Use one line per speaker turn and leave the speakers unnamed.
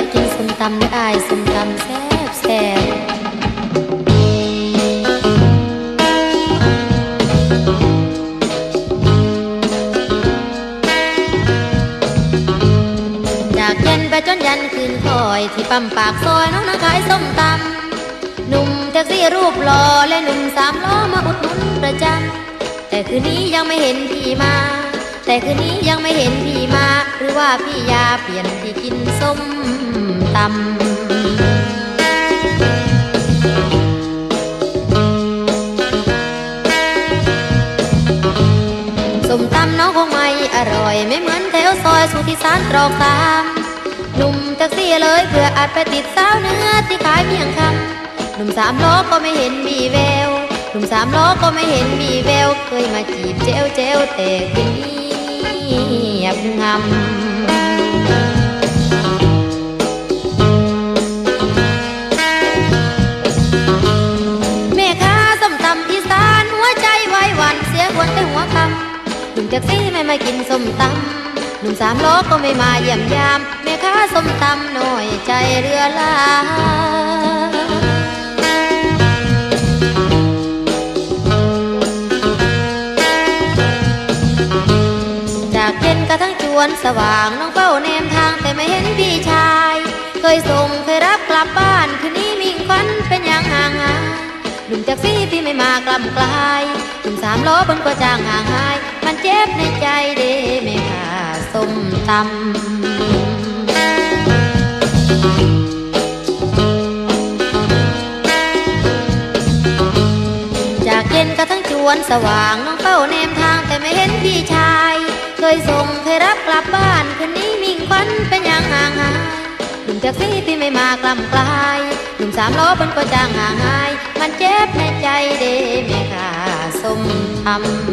ตำเด้ออายส้มตำแซ่บแซ่บจากเย็นไปจนยันคืนคอยที่ปั๊มปากซอยน้องนาขายส้มตำหนุ่มแท็กซี่รูปหล่อและหนุ่มสามล้อมาอุดหนุนประจำแต่คืนนี้ยังไม่เห็นพี่มา แต่คืนนี้ยังไม่เห็นพี่มา หรือว่าพี่ยาเปลี่ยนที่กินส้มตำส้มตำน้องคงไม่อร่อย ไม่เหมือนแถวซอยสุทธิสารตรอกตามหนุ่มแท็กซี่เลยเพื่ออาจไปติดสาวเนื้อที่ขายเพียงคำหนุ่มสามล้อก็ไม่เห็นมีแววหนุ่มสามล้อก็ไม่เห็นมีแวว เคยมาจีบเจวเจวแต่คืนนี้ งำแม่ค้าส้มตำอีสานหัวใจไวหวันเสียคนแต่หัวคำหนุ่มแท็กซี่ไม่มากินส้มตำหนุ่มสามล้อก็ไม่มาเยี่ยมยาม แม่ค้าส้มตำหน่อยใจเรือลา วนสว่างน้องเฝ้าแนมทางแต่ไม่เห็นพี่ชาย เคยส่งเคยรับกลับบ้านคืนนี้มีควันเป็นอย่างห่างหายหนุ่มแท็กซี่ที่ไม่มากลำกลายหนุ่มสามล้อบนก็จางห่างหาย มันเจ็บในใจเด้ไม่ค่าส้มตำจากเย็นกระทั่งจวนสว่างน้องเฝ้าแนมทางแต่ไม่เห็นพี่ชาย เคยส่งเคยรับกลับบ้านคืนนี้มิ่งควันเป็นอย่างห่างหายหนุ่มแท็กซี่ที่ไม่มากลำกลายหนุ่มสามล้อมันก็จางห่างหาย มันเจ็บในใจเด้แม่ค่าสมทำ